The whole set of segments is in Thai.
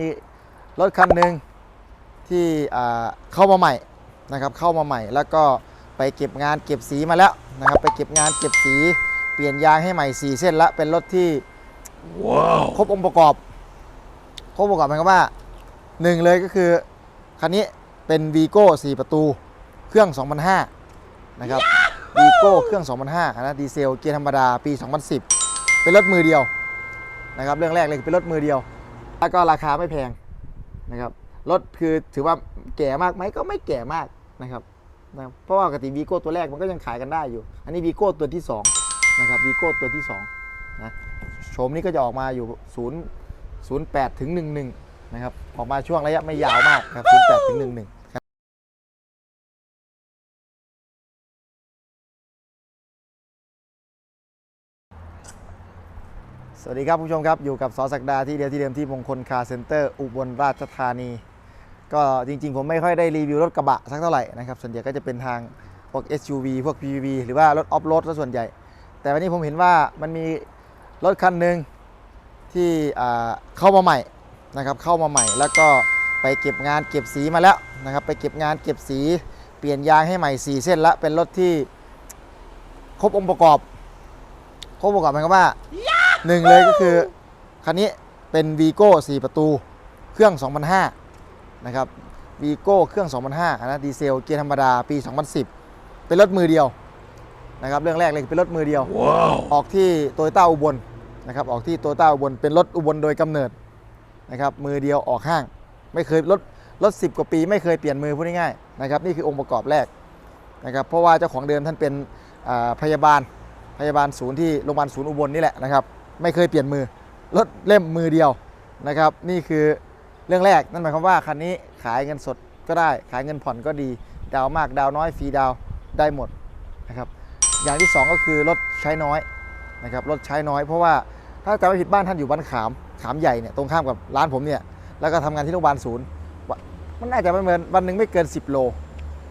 มีรถคันหนึ่งที่อ่าเข้ามาใหม่นะครับเข้ามาใหม่ แล้วก็ไปเก็บงานเก็บสีมาแล้วนะครับไปเก็บงานเก็บสีเปลี่ยนยางให้ใหม่4เส้นละเป็นรถที่ครบองค์ประกอบ ครบองค์ประกอบหมายความว่าหนึ่งเลยก็คือคันนี้เป็น v ีโก้4ประตูเครื่อง 2005 นะครับ v ีโก้เครื่อง 2005นะดีเซลเกียร์ธรรมดาปี 2010 เป็นรถมือเดียวนะครับเรื่องแรกเลยคือเป็นรถมือเดียว แล้วก็ราคาไม่แพงนะครับรถคือถือว่าแก่มากไหมก็ไม่แก่มากนะครับนะเพราะว่าปกติวีโก้ตัวแรกมันก็ยังขายกันได้อยู่ อันนี้วีโก้ตัวที่2นะครับวีโก้ตัวที่2นะโฉมนี้ก็จะออกมาอยู่ 0 08ถึง11 นะครับ ออกมาช่วงระยะไม่ยาวมากครับ 08ถึง11 สวัสดีครับผู้ชมครับ อยู่กับสอศักดาที่เดียวที่เดิมที่มงคลคาร์เซ็นเตอร์อุบลราชธานี ก็จริงๆ ผมไม่ค่อยได้รีวิวรถกระบะสักเท่าไหร่นะครับ ส่วนใหญ่ก็จะเป็นทางพวก SUV พวก PV หรือว่ารถออฟโรดซะส่วนใหญ่ แต่วันนี้ผมเห็นว่ามันมีรถคันหนึ่งที่เข้ามาใหม่นะครับเข้ามาใหม่ แล้วก็ไปเก็บงานเก็บสีมาแล้วนะครับไปเก็บงานเก็บสีเปลี่ยนยางให้ใหม่ 4 เส้นละเป็นรถที่ครบองค์ประกอบครบองค์ประกอบหมายความว่า หนึ่งเลยก็คือคันนี้เป็น v ีโก้4ประตูเครื่อง 2005 นะครับวีโก้เครื่อง 2005นะดีเซลเกียร์ธรรมดาปี 2010 เป็นรถมือเดียวนะครับเรื่องแรกเลยคือเป็นรถมือเดียวออกที่โตโยต้าอุบลนะครับออกที่โตโยต้าอุบลเป็นรถอุบลโดยกำเนิดนะครับมือเดียวออกห้าง ไม่เคยรถรถ10กว่าปี ไม่เคยเปลี่ยนมือพูดง่ายๆนะครับนี่คือองค์ประกอบแรกนะครับเพราะว่าเจ้าของเดิมท่านเป็นอ่าพยาบาลพยาบาลศูนย์ที่โรงพยาบาลศูนย์อุบลนี่แหละนะครับ ไม่เคยเปลี่ยนมือรถเล่มมือเดียวนะครับ นี่คือเรื่องแรกนั่นหมายความว่าคันนี้ขายเงินสดก็ได้ขายเงินผ่อนก็ดี ดาวมากดาวน้อยฟรีดาวได้หมดนะครับอย่างที่ 2 ก็คือรถใช้น้อยนะครับรถใช้น้อยเพราะว่าถ้าจำไม่ผิดบ้านท่านอยู่บ้านขามขามใหญ่เนี่ยตรงข้ามกับร้านผมเนี่ยแล้วก็ทำงานที่โรงพยาบาลศูนย์มันน่าจะประเมินวันหนึ่งไม่เกิน 10 โล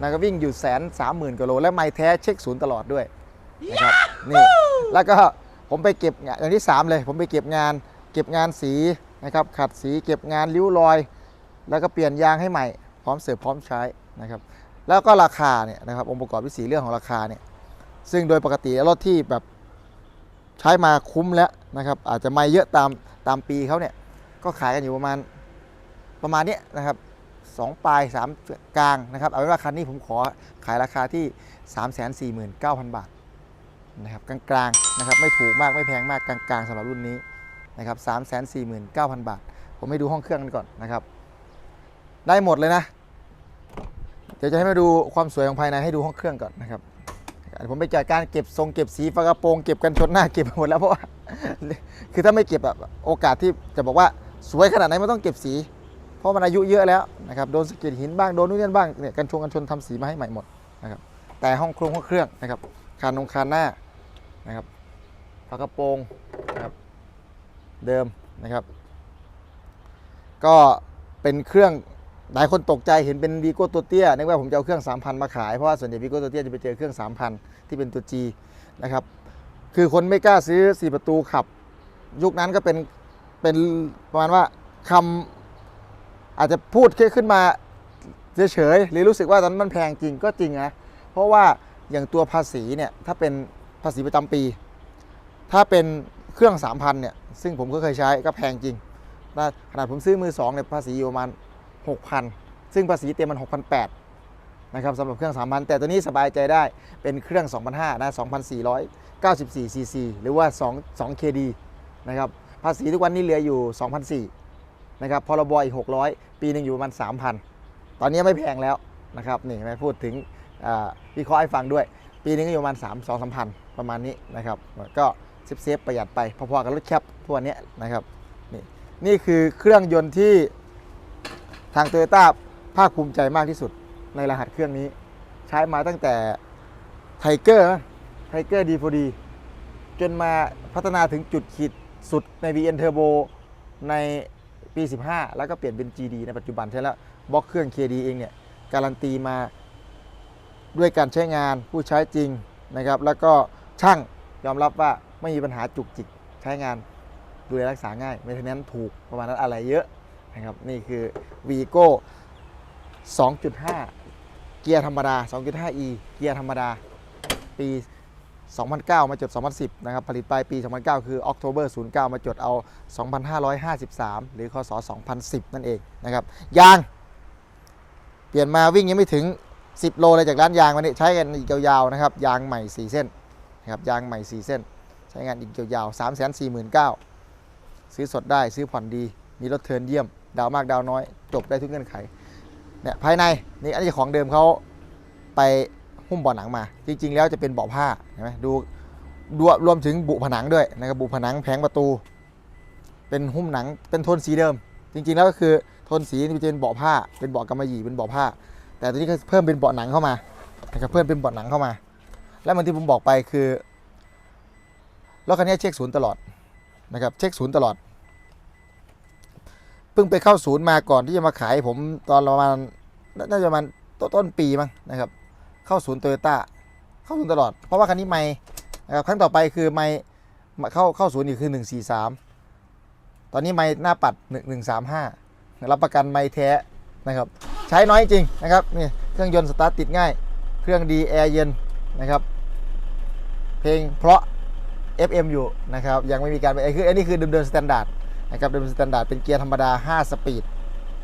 นะก็วิ่งอยู่แสนสามหมื่นกว่าโลและไม่แท้เช็คศูนย์ตลอดด้วยนะครับนี่แล้วก็ ผมไปเก็บอย่างที่ 3 เลย ผมไปเก็บงาน เก็บงานสีนะครับ ขัดสีเก็บงานริ้วรอย แล้วก็เปลี่ยนยางให้ใหม่ พร้อมเสิร์ฟพร้อมใช้นะครับ แล้วก็ราคาเนี่ยนะครับ องค์ประกอบที่สีเรื่องของราคาเนี่ย ซึ่งโดยปกติรถที่แบบใช้มาคุ้มแล้วนะครับ อาจจะไม่เยอะตามตามปีเขาเนี่ย ก็ขายกันอยู่ประมาณประมาณนี้นะครับสองปลายสามกลางนะครับ เอาเป็นว่าคันนี้ผมขอขายราคาที่ 3 4 9 0 0 0 บาท นะครับกลางๆนะครับไม่ถูกมากไม่แพงมากกลางๆสำหรับรุ่นนี้นะครับ3 4 9 0 0 0บาท ผมให้ดูห้องเครื่องกันก่อนนะครับ ได้หมดเลยนะ เดี๋ยวจะให้มาดูความสวยของภายในให้ดูห้องเครื่องก่อนนะครับผมไปจัดการเก็บทรงเก็บสีฝากระโปรงเก็บกันชนหน้าเก็บหมดแล้วเพราะว่าคือถ้าไม่เก็บอะโอกาสที่จะบอกว่าสวยขนาดไหนไมันต้องเก็บสี เพราะมันอายุเยอะแล้วนะครับโดนสะเก็ดหินบ้างโดนนู่นนี่บ้างเนี่ยกันชงกันชนทำสีมาให้ใหม่หมดนะครับแต่ห้องโครงห้องเครื่องนะครับ คานนงคานหน้านะครับฝากระโปรงนะครับเดิมนะครับ ก็เป็นเครื่องหลายคนตกใจเห็นเป็นวีโก้ตัวเตี้ยนึกว่าผมจะเอาเครื่อง 3,000 มาขาย เพราะว่าส่วนใหญ่วีโก้ตัวเตี้ยจะไปเจอเครื่อง 3,000 ที่เป็นตัว G นะครับคือคนไม่กล้าซื้อ 4 ประตูขับ ยุคนั้นก็เป็นเป็นประมาณว่าคำอาจจะพูดแค่ขึ้นมาเฉยๆหรือรู้สึกว่าตอนนั้นมันแพงจริงก็จริงนะเพราะว่า อย่างตัวภาษีเนี่ยถ้าเป็นภาษีประจำปี ถ้าเป็นเครื่อง 3,000เนี่ยซึ่งผมก็เคยใช้ก็แพงจริงขนาดผมซื้อมือ2เนี่ยภาษีอยู่ประมาณ 6,000 ซึ่งภาษีเต็มมัน 6,800นะครับสำหรับเครื่อง 3,000 แต่ตัวนี้สบายใจได้เป็นเครื่อง 2,500นะ2,494 cc หรือว่า 2 2 kd นะครับภาษีทุกวันนี้เหลืออยู่ 2,400นะครับพรบอีก 600 ปีหนึ่งอยู่ประมาณ 3,000 ตอนนี้ไม่แพงแล้วนะครับนี่ไม่พูดถึง วิเคราะห์ให้ฟังด้วย ปีนึงก็อยู่ประมาณ 3 2 3พันประมาณนี้นะครับ ก็เซฟเซฟประหยัดไปพอๆกับรถแคปทุกวันนี้นะครับนี่คือเครื่องยนต์ที่ทางโตโยต้าภาคภูมิใจมากที่สุดในรหัสเครื่องนี้ ใช้มาตั้งแต่ไทเกอร์ไทเกอร์ดีพอดีจนมาพัฒนาถึงจุดขีดสุดใน VN Turbo ในปี 15 แล้วก็เปลี่ยนเป็น GD ในปัจจุบันใช่แล้วบล็อกเครื่อง KD เองเนี่ย การันตีมา ด้วยการใช้งานผู้ใช้จริงนะครับ แล้วก็ช่างยอมรับว่าไม่มีปัญหาจุกจิกใช้งานดูแลรักษาง่ายไม่เท่านั้นถูกประมาณนั้นอะไรเยอะนะครับนี่คือ Vigo 2.5 เกียร์ธรรมดา 2.5e เกียร์ธรรมดา ปี 2009 มาจด 2010 นะครับ ผลิตปลายปี 2009 คือ October 09 มาจดเอา 2553 หรือคศ2010 นั่นเองนะครับ ยาง เปลี่ยนมาวิ่งยังไม่ถึง 10 โลเลยจากร้านยางวันนี้ใช้กันอีกยาวๆนะครับยางใหม่ 4 เส้นนะครับยางใหม่ 4 เส้น ใช้งานอีกยาวๆ3 4 9 0 0 0ซื้อสดได้ซื้อผ่อนดี มีรถเทินเยี่ยม ดาวมากดาวน้อย จบได้ทุกเงื่อนไขเนี่ยภายในนี่อันนี้ของเดิมเขาไปหุ้มเบาะหนังมา จริง ๆ แล้วจะเป็นเบาะผ้าเห็นไหมดูดูรวมถึงบุผนังด้วยนะครับบุผนังแผงประตู เป็นหุ้มหนังเป็นโทนสีเดิม จริง ๆ แล้วก็คือโทนสีนี่จะเป็นเบาะผ้า เป็นเบาะกำมะหยี่เป็นเบาะผ้า แต่ตัวนี้ก็เพิ่มเป็นเบาะหนังเข้ามานะครับเพิ่มเป็นเบาะหนังเข้ามา และเหมันที่ผมบอกไปคือรถคันนี้เช็คศูนย์ตลอดนะครับเช็คศูนย์ตลอดเพิ่งไปเข้าศูนย์มาก่อนที่จะมาขายผมตอนประมาณน่าจะประมาณต้นต้นปีมั้งนะครับ เข้าศูนย์โตโยต้าเข้าศูนย์ตลอด เพราะว่าคันนี้ไม่นะครับครั้งต่อไปคือไม่เข้าเข้าศูนย์อีกคือ143ตอนนี้ไม่หน้าปัด1135รับประกันไม่แท้นะครับ ใช้น้อยจริงนะครับนี่เครื่องยนต์สตาร์ทติดง่าย เครื่องดีแอร์เย็นนะครับ เพลงเพราะ FM อยู่นะครับยังไม่มีการไปไอ้คืออันนี้คือเดิมๆสแตนดาร์ดนะครับเดิมสแตนดาร์ดเป็นเกียร์ธรรมดา 5 สปีด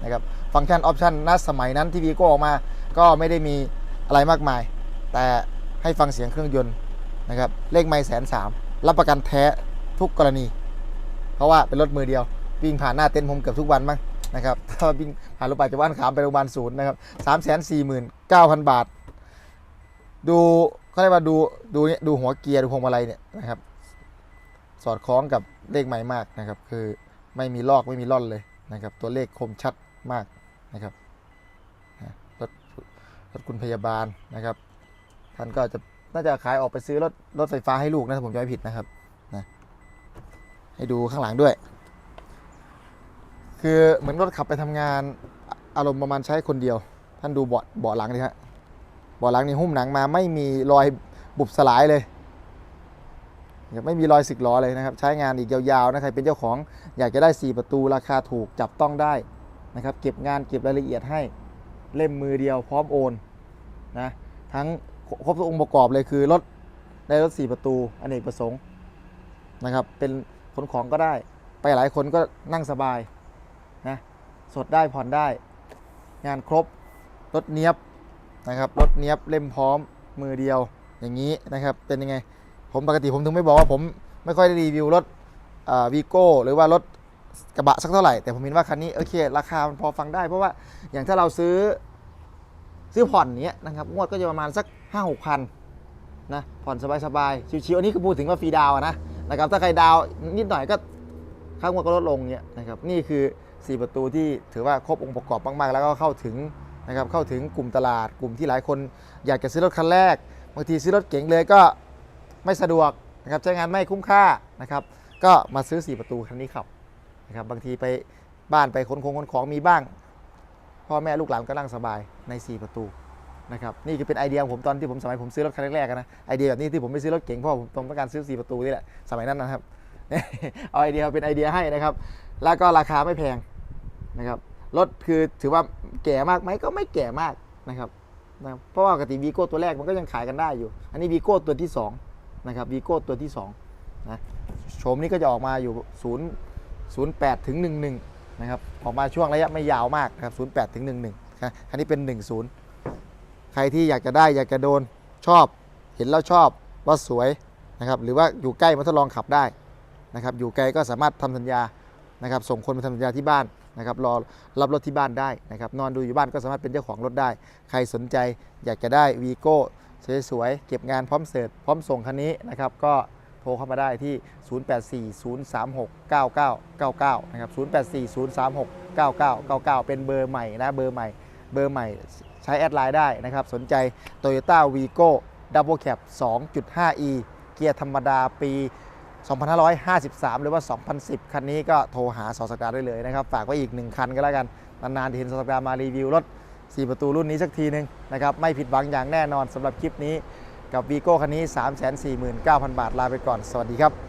นะครับฟังก์ชันออปชันณสมัยนั้นที่วีโก้ออกมาก็ไม่ได้มีอะไรมากมาย แต่ให้ฟังเสียงเครื่องยนต์นะครับเลขไม่แสนสามรับประกันแท้ทุกกรณี เพราะว่าเป็นรถมือเดียว วิ่งผ่านหน้าเต็นท์ผมเกือบทุกวันมั้ง นะครับถ้าวิ่งผ่านรถไปจากบ้านขามไปโรงพยาบาลศูนย์นะครับสามแสนสี่หมื่นเก้าพันบาท ดูเขาเรียกว่าดูดูเนี่ยดูหัวเกียร์ดูพวงมาลัยเนี่ยนะครับ สอดคล้องกับเลขใหม่มากนะครับ คือไม่มีลอกไม่มีล่อนเลยนะครับ ตัวเลขคมชัดมากนะครับรถรถคุณพยาบาลนะครับ ท่านก็จะน่าจะขายออกไปซื้อรถรถไฟฟ้าให้ลูกนะถ้าผมจำไม่ผิดนะครับนะให้ดูข้างหลังด้วย คือเหมือนรถขับไปทำงานอารมณ์ประมาณใช้คนเดียว ท่านดูเบาะเบาะหลังดิฮะเบาะหลังนี่หุ้มหนังมาไม่มีรอยบุบสลายเลยไม่มีรอยสึกล้อเลยนะครับ ใช้งานอีกยาวๆนะใครเป็นเจ้าของอยากจะได้ 4 ประตูราคาถูกจับต้องได้นะครับ เก็บงานเก็บรายละเอียดให้เล่มมือเดียวพร้อมโอนนะทั้งครบทุกองค์ประกอบเลยคือรถได้รถ 4 ประตูอเนกประสงค์นะครับ เป็นขนของก็ได้ ไปหลายคนก็นั่งสบาย สดได้ผ่อนได้ งานครบรถเนี้ยบนะครับรถเนี้ยบเล่มพร้อมมือเดียวอย่างนี้นะครับ เป็นยังไง ผมปกติผมถึงไม่บอกว่าผมไม่ค่อยได้รีวิวรถวีโก้หรือว่ารถกระบะสักเท่าไหร่ แต่ผมเห็นว่าคันนี้โอเค ราคามันพอฟังได้ เพราะว่าอย่างถ้าเราซื้อซื้อผ่อนเนี้ยนะครับงวดก็จะประมาณสักห้าหกพันนะผ่อนสบายๆชิวๆอันนี้ก็พูดถึงว่าฟรีดาวนะนะครับถ้าใครดาวน์นิดหน่อยก็ค่างวดก็ลดลงเนี้ยนะครับนี่คือ 4 ประตูที่ถือว่าครบองค์ประกอบมากๆ แล้วก็เข้าถึงนะครับเข้าถึงกลุ่มตลาดกลุ่มที่หลายคนอยากจะซื้อรถคันแรกบางทีซื้อรถเก๋งเลยก็ไม่สะดวกนะครับใช้งานไม่คุ้มค่านะครับก็มาซื้อ 4 ประตูคันนี้ขับนะครับบางทีไปบ้านไปขนของขนของมีบ้าง พ่อแม่ลูกหลานก็นั่งสบายใน 4 ประตูนะครับนี่คือเป็นไอเดียของผมตอนที่ผมสมัยผมซื้อรถคันแรกๆนะไอเดียแบบนี้ที่ผมไม่ซื้อรถเก๋งเพราะผมต้องการซื้อ 4 ประตูนี่แหละสมัยนั้นนะครับ เอาไอเดียเป็นไอเดียให้นะครับ แล้วก็ราคาไม่แพงนะครับรถคือถือว่าแก่มากไหมก็ไม่แก่มากนะครับนะเพราะว่าปกติวีโก้ตัวแรกมันก็ยังขายกันได้อยู่ อันนี้วีโก้ตัวที่สองนะครับวีโก้ตัวที่2นะโฉมนี้ก็จะออกมาอยู่ 0 0 8ถึง11นะครับออกมาช่วงระยะไม่ยาวมากนะครับ08ถึง11นะคันนี้เป็น 10 ใครที่อยากจะได้อยากจะโดนชอบ เห็นแล้วชอบว่าสวยนะครับหรือว่าอยู่ใกล้มาทดลองขับได้ นะครับอยู่ไกลก็สามารถทำสัญญานะครับส่งคนไปทำสัญญาที่บ้านนะครับรอรับรถที่บ้านได้นะครับนอนดูอยู่บ้านก็สามารถเป็นเจ้าของรถได้ ใครสนใจอยากจะได้วีโก้สวยๆเก็บงานพร้อมเสิร์ฟพร้อมส่งคันนี้นะครับก็โทรเข้ามาได้ที่ 0840369999 นะครับ 0840369999 เป็นเบอร์ใหม่นะเบอร์ใหม่ เบอร์ใหม่ใช้แอดไลน์ได้นะครับ สนใจ Toyota Vigo Double Cab 2.5e เกียร์ธรรมดาปี 2553 หรือว่า 2010 คันนี้ก็โทรหาสอสกดาได้เลยนะครับ ฝากไว้อีก 1 คันก็แล้วกัน นานๆจะเห็นสอสกดามารีวิวรถ 4 ประตูรุ่นนี้สักทีหนึ่งนะครับ ไม่ผิดหวังอย่างแน่นอนสำหรับคลิปนี้กับวีโก้คันนี้ 349,000 บาทลาไปก่อน สวัสดีครับ